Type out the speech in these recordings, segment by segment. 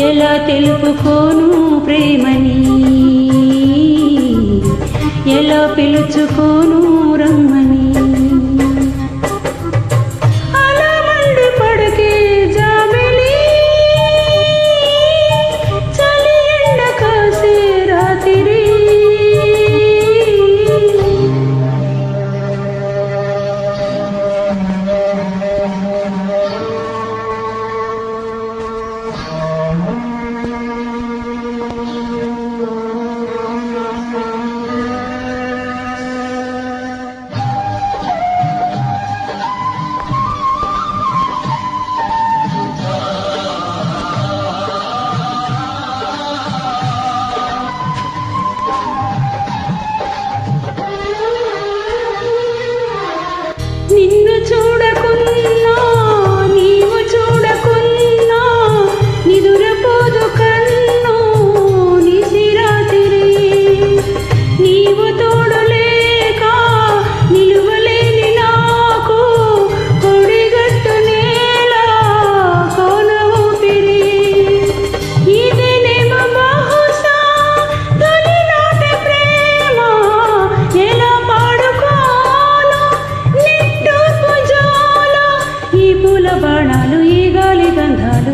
ఎలా తెలుపుకోను ప్రేమని? ఎలా పిలుచుకోను Lord.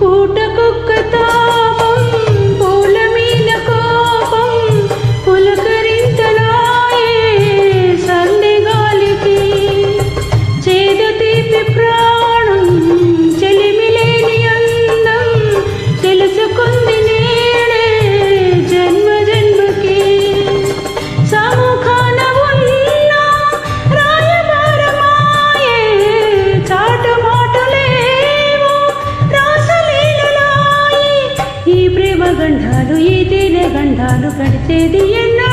పూటకొక్క గంధాలు ఈ తేనె గంధాలు కడితేది ఎన్నో